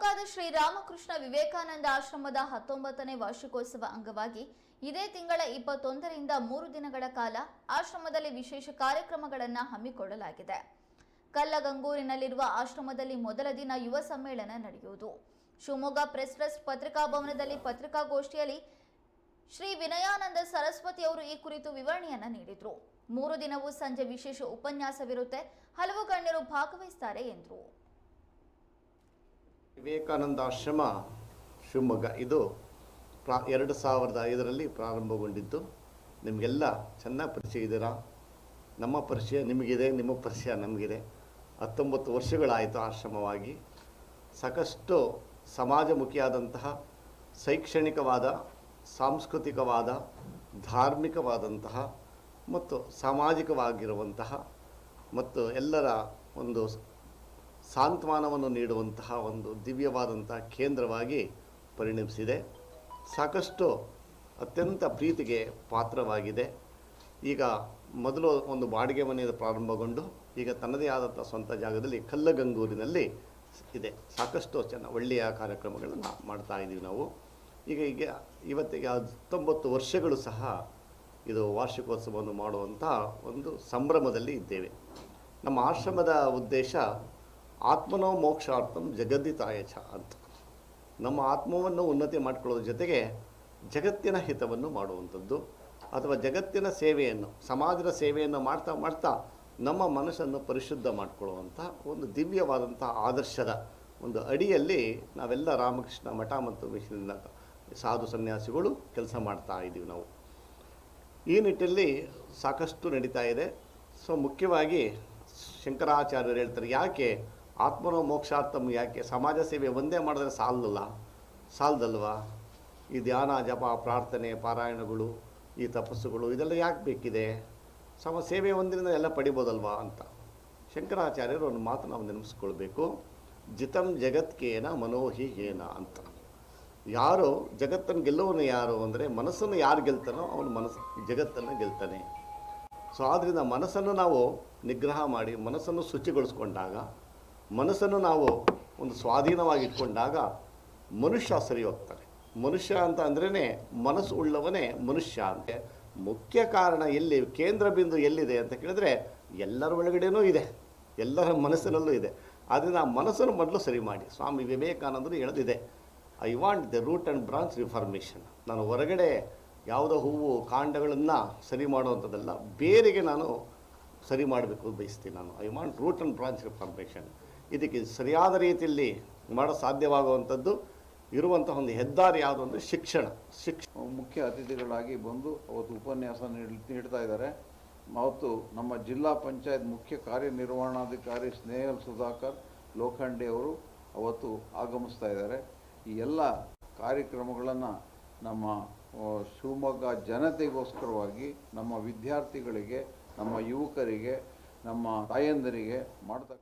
ಶಿವಮೊಗ್ಗದ ಶ್ರೀರಾಮಕೃಷ್ಣ ವಿವೇಕಾನಂದ ಆಶ್ರಮದ ಹತ್ತೊಂಬತ್ತನೇ ವಾರ್ಷಿಕೋತ್ಸವ ಅಂಗವಾಗಿ ಇದೇ ತಿಂಗಳ ಇಪ್ಪತ್ತೊಂದರಿಂದ ಮೂರು ದಿನಗಳ ಕಾಲ ಆಶ್ರಮದಲ್ಲಿ ವಿಶೇಷ ಕಾರ್ಯಕ್ರಮಗಳನ್ನು ಹಮ್ಮಿಕೊಳ್ಳಲಾಗಿದೆ. ಕಲ್ಲಗಂಗೂರಿನಲ್ಲಿರುವ ಆಶ್ರಮದಲ್ಲಿ ಮೊದಲ ದಿನ ಯುವ ಸಮ್ಮೇಳನ ನಡೆಯುವುದು. ಶಿವಮೊಗ್ಗ ಪ್ರೆಸ್ ಟ್ರಸ್ಟ್ ಪತ್ರಿಕಾ ಭವನದಲ್ಲಿ ಪತ್ರಿಕಾಗೋಷ್ಠಿಯಲ್ಲಿ ಶ್ರೀ ವಿನಯಾನಂದ ಸರಸ್ವತಿ ಅವರು ಈ ಕುರಿತು ವಿವರಣೆಯನ್ನು ನೀಡಿದರು. ಮೂರು ದಿನವೂ ಸಂಜೆ ವಿಶೇಷ ಉಪನ್ಯಾಸವಿರುತ್ತೆ. ಹಲವು ಗಣ್ಯರು ಭಾಗವಹಿಸುತ್ತಾರೆ ಎಂದರು. ವಿವೇಕಾನಂದ ಆಶ್ರಮ ಶಿವಮೊಗ್ಗ. ಇದು ಪ್ರಾ, ಎರಡು ಸಾವಿರದ ಐದರಲ್ಲಿ ಪ್ರಾರಂಭಗೊಂಡಿದ್ದು. ನಿಮಗೆಲ್ಲ ಚೆನ್ನಾಗಿ ಪರಿಚಯ ಇದ್ದೀರಾ? ನಮ್ಮ ಪರಿಚಯ ನಿಮಗಿದೆ, ನಿಮ್ಮ ಪರಿಚಯ ನಮಗಿದೆ. ಹತ್ತೊಂಬತ್ತು ವರ್ಷಗಳಾಯಿತು ಆಶ್ರಮವಾಗಿ. ಸಾಕಷ್ಟು ಸಮಾಜಮುಖಿಯಾದಂತಹ ಶೈಕ್ಷಣಿಕವಾದ, ಸಾಂಸ್ಕೃತಿಕವಾದ, ಧಾರ್ಮಿಕವಾದಂತಹ ಮತ್ತು ಸಾಮಾಜಿಕವಾಗಿರುವಂತಹ ಮತ್ತು ಎಲ್ಲರ ಒಂದು ಸಾಂತ್ವನವನ್ನು ನೀಡುವಂತಹ ಒಂದು ದಿವ್ಯವಾದಂತಹ ಕೇಂದ್ರವಾಗಿ ಪರಿಣಮಿಸಿದೆ. ಸಾಕಷ್ಟು ಅತ್ಯಂತ ಪ್ರೀತಿಗೆ ಪಾತ್ರವಾಗಿದೆ. ಈಗ ಮೊದಲು ಒಂದು ಬಾಡಿಗೆ ಮನೆಯಿಂದ ಪ್ರಾರಂಭಗೊಂಡು ಈಗ ತನ್ನದೇ ಆದಂಥ ಸ್ವಂತ ಜಾಗದಲ್ಲಿ ಕಲ್ಲಗಂಗೂರಿನಲ್ಲಿ ಇದೆ. ಸಾಕಷ್ಟು ಚೆನ್ನ ಒಳ್ಳೆಯ ಕಾರ್ಯಕ್ರಮಗಳನ್ನು ಮಾಡ್ತಾ ಇದ್ದೀವಿ ನಾವು. ಈಗ ಈಗ ಇವತ್ತಿಗೆ ಹತ್ತೊಂಬತ್ತು ವರ್ಷಗಳು ಸಹ ಇದು ವಾರ್ಷಿಕೋತ್ಸವವನ್ನು ಮಾಡುವಂಥ ಒಂದು ಸಂಭ್ರಮದಲ್ಲಿ ಇದ್ದೇವೆ. ನಮ್ಮ ಆಶ್ರಮದ ಉದ್ದೇಶ ಆತ್ಮನೋ ಮೋಕ್ಷಾರ್ಥಂ ಜಗದ್ದಿತಾಯ ಚ ಅಂತ. ನಮ್ಮ ಆತ್ಮವನ್ನು ಉನ್ನತಿ ಮಾಡಿಕೊಳ್ಳೋದ್ರ ಜೊತೆಗೆ ಜಗತ್ತಿನ ಹಿತವನ್ನು ಮಾಡುವಂಥದ್ದು ಅಥವಾ ಜಗತ್ತಿನ ಸೇವೆಯನ್ನು, ಸಮಾಜದ ಸೇವೆಯನ್ನು ಮಾಡ್ತಾ ಮಾಡ್ತಾ ನಮ್ಮ ಮನಸ್ಸನ್ನು ಪರಿಶುದ್ಧ ಮಾಡಿಕೊಳ್ಳುವಂಥ ಒಂದು ದಿವ್ಯವಾದಂಥ ಆದರ್ಶದ ಒಂದು ಅಡಿಯಲ್ಲಿ ನಾವೆಲ್ಲ ರಾಮಕೃಷ್ಣ ಮಠ ಮತ್ತು ಮಿಷನಿಂದ ಸಾಧು ಸನ್ಯಾಸಿಗಳು ಕೆಲಸ ಮಾಡ್ತಾ ಇದ್ದೀವಿ ನಾವು. ಈ ನಿಟ್ಟಿನಲ್ಲಿ ಸಾಕಷ್ಟು ನಡೀತಾ ಇದೆ. ಸೊ ಮುಖ್ಯವಾಗಿ ಶಂಕರಾಚಾರ್ಯರು ಹೇಳ್ತಾರೆ, ಯಾಕೆ ಆತ್ಮನೋ ಮೋಕ್ಷಾರ್ಥಂ ಯಾಕೆ ಸಮಾಜ ಸೇವೆ ಒಂದೇ ಮಾಡಿದ್ರೆ ಸಾಲಲ್ಲ? ಸಾಲದಲ್ವಾ? ಈ ಧ್ಯಾನ, ಜಪ, ಪ್ರಾರ್ಥನೆ, ಪಾರಾಯಣಗಳು, ಈ ತಪಸ್ಸುಗಳು, ಇದೆಲ್ಲ ಯಾಕೆ ಬೇಕಿದೆ? ಸಮ, ಸೇವೆ ಒಂದರಿಂದ ಎಲ್ಲ ಪಡಿಬೋದಲ್ವಾ ಅಂತ. ಶಂಕರಾಚಾರ್ಯರು ಒಂದು ಮಾತು ನಾವು ನೆನಪಿಸ್ಕೊಳ್ಬೇಕು. ಜಿತಂ ಜಗತ್ಕೇನ ಮನೋಹಿ ಏನ ಅಂತ. ಯಾರು ಜಗತ್ತನ್ನು ಗೆಲ್ಲುವನು ಯಾರು ಅಂದರೆ ಮನಸ್ಸನ್ನು ಯಾರು ಗೆಲ್ತಾನೋ ಅವನು ಮನಸ್ಸು, ಜಗತ್ತನ್ನು ಗೆಲ್ತಾನೆ. ಸೊ ಆದ್ದರಿಂದ ಮನಸ್ಸನ್ನು ನಾವು ನಿಗ್ರಹ ಮಾಡಿ ಮನಸ್ಸನ್ನು ಶುಚಿಗೊಳಿಸ್ಕೊಂಡಾಗ ಮನಸ್ಸನ್ನು ನಾವು ಒಂದು ಸ್ವಾಧೀನವಾಗಿ ಇಟ್ಕೊಂಡಾಗ ಮನುಷ್ಯ ಸರಿ ಹೋಗ್ತಾನೆ ಮನುಷ್ಯ ಅಂತ ಅಂದ್ರೇ ಮನಸ್ಸು ಉಳ್ಳವನೇ ಮನುಷ್ಯ ಅಂತೆ. ಮುಖ್ಯ ಕಾರಣ ಎಲ್ಲಿ, ಕೇಂದ್ರ ಬಿಂದು ಎಲ್ಲಿದೆ ಅಂತ ಕೇಳಿದ್ರೆ ಎಲ್ಲರ ಒಳಗಡೆನೂ ಇದೆ. ಎಲ್ಲರ ಮನಸ್ಸಿನಲ್ಲೂ ಇದೆ. ಆದ್ದರಿಂದ ಆ ಮನಸ್ಸನ್ನು ಮೊದಲು ಸರಿ ಮಾಡಿ. ಸ್ವಾಮಿ ವಿವೇಕಾನಂದರು ಹೇಳದಿದೆ I want the root and branch reformation ನಾನು ಹೊರಗಡೆ ಯಾವುದೋ ಹೂವು, ಕಾಂಡಗಳನ್ನು ಸರಿ ಮಾಡುವಂಥದ್ದಲ್ಲ, ಬೇರೆಗೆ ನಾನು ಸರಿ ಮಾಡಬೇಕು ಬಯಸ್ತೀನಿ ನಾನು. I want root and branch reformation ಇದಕ್ಕೆ ಸರಿಯಾದ ರೀತಿಯಲ್ಲಿ ಮಾಡೋ ಸಾಧ್ಯವಾಗುವಂಥದ್ದು, ಇರುವಂತಹ ಒಂದು ಹೆದ್ದಾರಿ ಯಾವುದು ಅಂದರೆ ಶಿಕ್ಷಣ. ಶಿಕ್ಷ ಮುಖ್ಯ ಅತಿಥಿಗಳಾಗಿ ಬಂದು ಅವತ್ತು ಉಪನ್ಯಾಸ ನೀಡ್- ನೀಡ್ತಾ ಇದ್ದಾರೆ. ಅವತ್ತು ನಮ್ಮ ಜಿಲ್ಲಾ ಪಂಚಾಯತ್ ಮುಖ್ಯ ಕಾರ್ಯನಿರ್ವಹಣಾಧಿಕಾರಿ ಸ್ನೇಹಲ್ ಸುಧಾಕರ್, ಲೋಖಂಡೆ ಅವರು ಅವತ್ತು ಆಗಮಿಸ್ತಾ ಇದ್ದಾರೆ. ಈ ಎಲ್ಲ ಕಾರ್ಯಕ್ರಮಗಳನ್ನು ನಮ್ಮ ಶಿವಮೊಗ್ಗ ಜನತೆಗೋಸ್ಕರವಾಗಿ ನಮ್ಮ ವಿದ್ಯಾರ್ಥಿಗಳಿಗೆ, ನಮ್ಮ ಯುವಕರಿಗೆ, ನಮ್ಮ ತಾಯಂದರಿಗೆ ಮಾಡ್ತಾ